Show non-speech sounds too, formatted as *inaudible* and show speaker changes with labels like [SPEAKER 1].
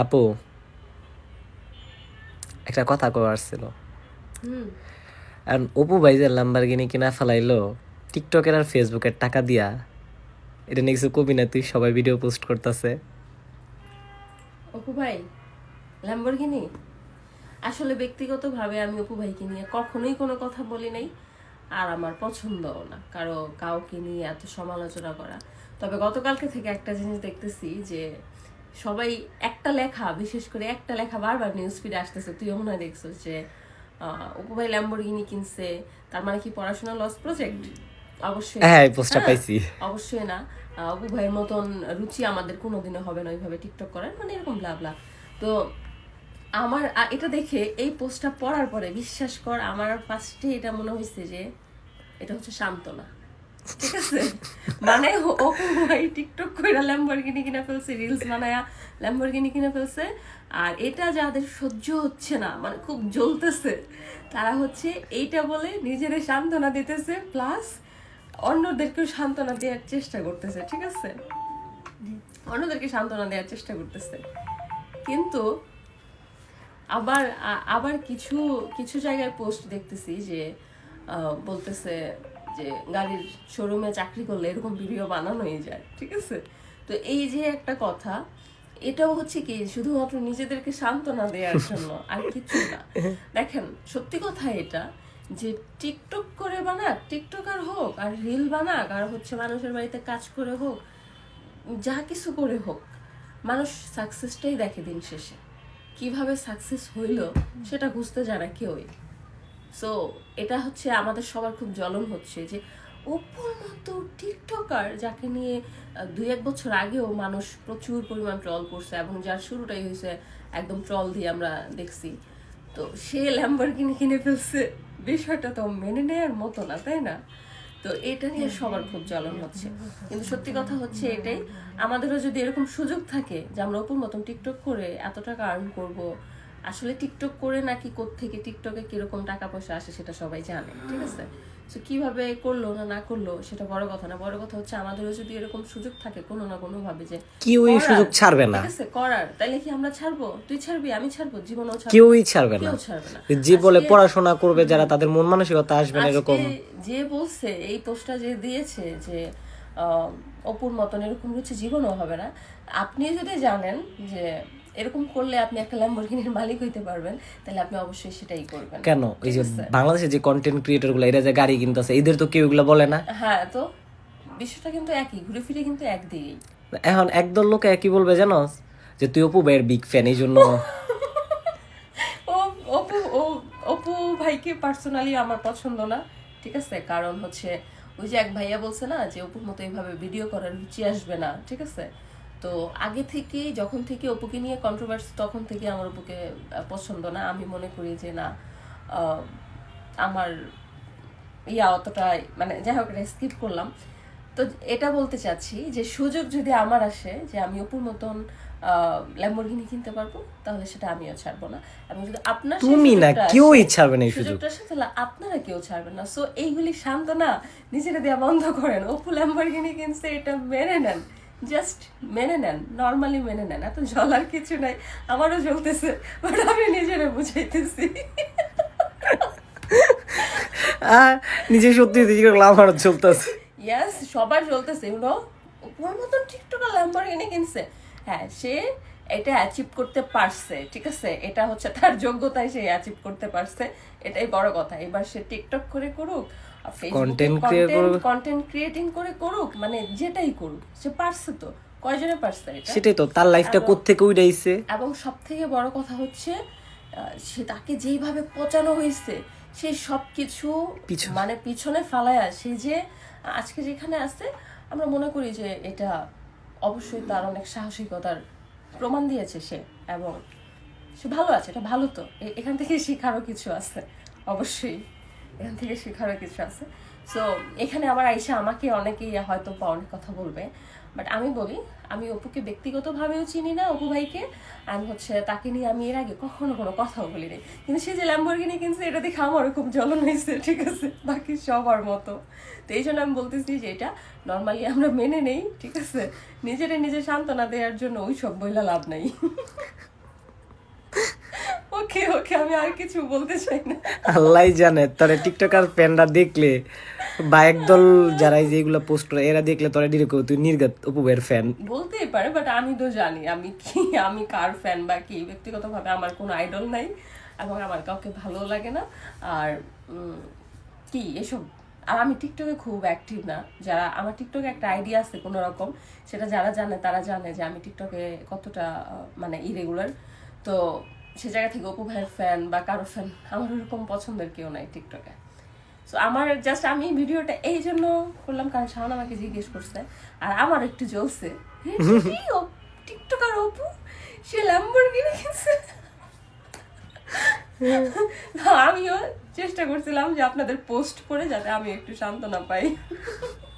[SPEAKER 1] আপু একটা কথা কওয়ার ছিল। আর অপু ভাই যে লাম্বারগিনি কিনা ফেলাইলো টিকটকের আর ফেসবুকের টাকা দিয়া এটা নিয়ে কিছু কবি না তুই সবাই ভিডিও পোস্ট করতেছে।
[SPEAKER 2] অপু ভাই ল্যাম্বরগিনি আসলে ব্যক্তিগতভাবে আমি অপু ভাইকে নিয়ে কখনোই কোনো কথা বলি নাই আর আমার পছন্দও না। কারও কাউকে নিয়ে এত সমালোচনা করা। তবে গতকালকে থেকে একটা জিনিস দেখতেছি যে সবাই একটা লেখা বিশেষ করে একটা লেখা বারবার নিউজ ফিডে আসতেছে। তুইও মনে হয় দেখছিস যে আহ, অপু ভাই ল্যাম্বরগিনি কিনছে তার মানে কি পড়াশোনা লস প্রজেক্ট অবশ্যই
[SPEAKER 1] হ্যাঁ, পোস্টটা
[SPEAKER 2] হ্যাঁ,
[SPEAKER 1] পাইছি।
[SPEAKER 2] অবশ্যই না। আহ, অপু ভাইয়ের মতন রুচি আমাদের কোনোদিনও হবে না ওইভাবে টিকটক করার মানে এরকম ব্লা তো আমার এটা দেখে এই পোস্টটা পড়ার পরে বিশ্বাস কর আমার ফার্স্টে এটা মনে হয়েছে যে এটা হচ্ছে সান্ত্বনা। ঠিক আছে? *laughs* মানে ও- ভাই টিকটক কইরা ল্যাম্বরগিনি কিনে ফেলছে রিলস বানায়া ল্যাম্বরগিনি কিনে ফেলছে। আর এটা যাদের সহ্য হচ্ছে না মানে খুব জ্বলতেছে, তারা হচ্ছে এইটা বলে নিজেরে সান্ত্বনা দিতেছে প্লাস অন্যদেরকেও সান্ত্বনা দেওয়ার চেষ্টা করতেছে, ঠিক আছে? অন্যদেরকে সান্ত্বনা দেওয়ার চেষ্টা করতেছে। কিন্তু আবার আবার কিছু কিছু জায়গায় পোস্ট দেখতেছি যে বলতেছে যে গাড়ির শোরুমে চাকরি করলে এরকম ভিডিও বানানোই যায়, ঠিক আছে? তো এই যে একটা কথা, এটাও হচ্ছে কি শুধুমাত্র নিজেদেরকে সান্ত্বনা দেওয়ার জন্য, আর কিছু না। দেখেন, সত্যি কথা এটা যে টিকটক করে বানাক টিকটকার হোক, আর রিল বানাক, আর হচ্ছে মানুষের বাড়িতে কাজ করে হোক, যা কিছু করে হোক, মানুষ সাকসেসটাই দেখে দিন শেষে। কীভাবে সাকসেস হইল, সেটা বুঝতে জানা কেউই। সো এটা হচ্ছে আমাদের সবার খুব জ্বলন হচ্ছে যে অপুর মতো টিকটকার যাকে নিয়ে দুই এক বছর আগেও মানুষ প্রচুর পরিমাণ ট্রল করছে এবং যার শুরুটাই হয়েছে একদম ট্রল দিয়ে আমরা দেখছি। তো সে ল্যাম্বরগিনি কিনে ফেলছে। বিষয়টা তো মেনে নেওয়ার মতো না তাই না? তো এটা নিয়ে সবার খুব জ্বলন হচ্ছে। কিন্তু সত্যি কথা হচ্ছে এটাই আমাদেরও যদি এরকম সুযোগ থাকে যে আমরা অপুর মতন টিকটক করে এত টাকা আর্ন করব আসলে টিকটক করে নাকি থেকে টিকটকে কীরকম টাকা পয়সা আসে সেটা সবাই জানে ঠিক আছে? তো কীভাবে করল না না করল সেটা বড় কথা না। বড় কথা হচ্ছে আমাদেরও যদি এরকম সুযোগ থাকে কোনো না কোনো ভাবে যে
[SPEAKER 1] কেউই সুযোগ ছাড়বে না।
[SPEAKER 2] ঠিক আছে? করার। তাইলে কি আমরা ছাড়বো? তুই ছাড়বি আমি ছাড়বো? জীবনও ছাড়বো?
[SPEAKER 1] কেউই ছাড়বে না।
[SPEAKER 2] কেউ ছাড়বে না।
[SPEAKER 1] যে বলে পড়াশোনা করবে যারা তাদের মন মানসিকতা আসবে না এরকম।
[SPEAKER 2] যে বলছে এই পোস্টটা যে দিয়েছে যে আহ, অপুর মতন এরকম রুচি জীবনও হবে না। আপনি যদি জানেন যে এরকম করলে আপনি একটা ল্যাম্বরগিনির মালিক হইতে পারবেন তাহলে আপনি অবশ্যই সেটাই করবেন।
[SPEAKER 1] কেন? ওই যে বাংলাদেশে যে কন্টেন্ট ক্রিয়েটরগুলো এরা যে গাড়ি কিনতেছে এদের তো কেউ এগুলো বলে না।
[SPEAKER 2] হ্যাঁ তো বিষয়টা কিন্তু একই ঘুরে ফিরে কিন্তু একদিকেই।
[SPEAKER 1] এখন একদল লোকে একই বলবে জানো? যে তুই অপু ভাইয়ের বিগ ফ্যান এই জন্য।
[SPEAKER 2] অপু অপু ভাইকে পার্সোনালি আমার পছন্দ না ঠিক আছে? কারণ হচ্ছে ওই যে এক ভাইয়া বলছে না যে অপুর মতো এইভাবে ভিডিও করার রুচি আসবে না ঠিক আছে? তো আগে থেকে যখন থেকে অপুকে নিয়ে কন্ট্রোভার্সি তখন থেকে আমার অপুকে পছন্দ না। আমি মনে করি যে না আমার ইয়া অতটা মানে যাই হোক স্কিপ করলাম। তো এটা বলতে চাচ্ছি যে সুযোগ যদি আমার আসে যে আমি অপুর মতন ল্যাম্বরগিনি কিনতে পারব তাহলে সেটা আমিও ছাড়বো না। এবং যদি আপনার
[SPEAKER 1] তুমি না কেউই ছাড়বে না
[SPEAKER 2] সুযোগটা আসে তাহলে আপনারা কেউ ছাড়বেন না। সো এইগুলি শান্ত না নিজেরা দেওয়া বন্ধ করেন। অপু ল্যাম্বরগিনি কিনছে এটা মেনে নেন। জাস্ট মেনে নেন নর্মালি মেনে নেন। এত জ্বলার কিছু নাই আমারও জ্বলতেছে বাট আমি নিজেরা বুঝাইতেছি।
[SPEAKER 1] আর নিজে সত্যি দিকে আমারও চলতেছে
[SPEAKER 2] ইয়াস সবার চলতেছে ইউনো ওর মতন টিকটকার ল্যাম্বরগিনি কিনছে। হ্যাঁ সে এটা অ্যাচিভ করতে পারছে ঠিক আছে? এটা হচ্ছে তার যোগ্যতায় সে অ্যাচিভ করতে পারছে। এটাই বড় কথা। এবার সে টিকটক করে করুক। কন্টেন্ট ক্রিয়েটিং করে করুক মানে যেটাই করুক সে পারছে তো। কয়জনে পারছে এটা?
[SPEAKER 1] সেটাই তো তার লাইফটা কোত্থেকে উড়াইছে
[SPEAKER 2] এবং সব থেকে বড় কথা হচ্ছে সে তাকে যেইভাবে পচানো হয়েছে সে সব কিছু মানে পিছনে ফালায়া সে যে আজকে যেখানে আছে আমরা মনে করি যে এটা অবশ্যই তার অনেক সাহসিকতার প্রমাণ দিয়েছে সে, এবং সে ভালো আছে, এটা ভালো তো। এখান থেকে শেখারও কিছু আছে, অবশ্যই। এখান থেকে শেখারও কিছু আছে। সো এখানে আবার আইসা আমাকে অনেকেই হয়তো অনেক কথা বলবে বাট আমি বলি, আমি অপুকে ব্যক্তিগতভাবেও চিনি না, অপু ভাইকে। আমি হচ্ছে তাকে নিয়ে আমি এর আগে কখনো কোনো কথাও বলিনি। কিন্তু সে যে ল্যাম্বরগিনি কিনছে, এটা দেখে আমারও খুব জ্বলন হয়েছে, ঠিক আছে? বাকি সবার মতো। তো এই জন্য আমি বলতেছি যে এটা নর্মালি আমরা মেনে নেই, ঠিক আছে? নিজেরা নিজে সান্ত্বনা দেওয়ার জন্য ওই সব বইলা লাভ নাই। ওকে ওকে আমি আর কিছু বলতে চাই না।
[SPEAKER 1] আল্লাহ জানে তোরে টিকটকার ফ্যানরা দেখলে বা একদল যারা এই যেগুলো পোস্ট করে এরা দেখলে তোরা ডিরেক্ট তুই নির্গাত অপু ফ্যান
[SPEAKER 2] বলতেই পারে বাট আমি তো জানি আমি কি আমি কার ফ্যান বা কি? ব্যক্তিগতভাবে আমার কোনো আইডল নাই এবং আমার কাউকে ভালো লাগে না। আর কি এসব? আর আমি টিকটকে খুব অ্যাক্টিভ না। যারা আমার টিকটকে একটা আইডিয়া আছে কোনো রকম সেটা যারা জানে তারা জানে যে আমি টিকটকে কতটা মানে ইরেগুলার তো সে জায়গা থেকে অপু ভাইয়ের ফ্যান বা কারও ফ্যান আমার ওরকম পছন্দের কেউ নাই টিকটকে সো আমার জাস্ট আমি ভিডিওটা এই জন্য করলাম কারণ শাওন আমাকে জিজ্ঞেস করছে আর আমার একটু জ্বলছে। *laughs* "হে, কি ও টিকটকার অপু? সে ল্যাম্বরগিনি কিনছে। *laughs* আমিও চেষ্টা করছিলাম যে আপনাদের পোস্ট করে যাতে আমি একটু সান্ত্বনা পাই। *laughs*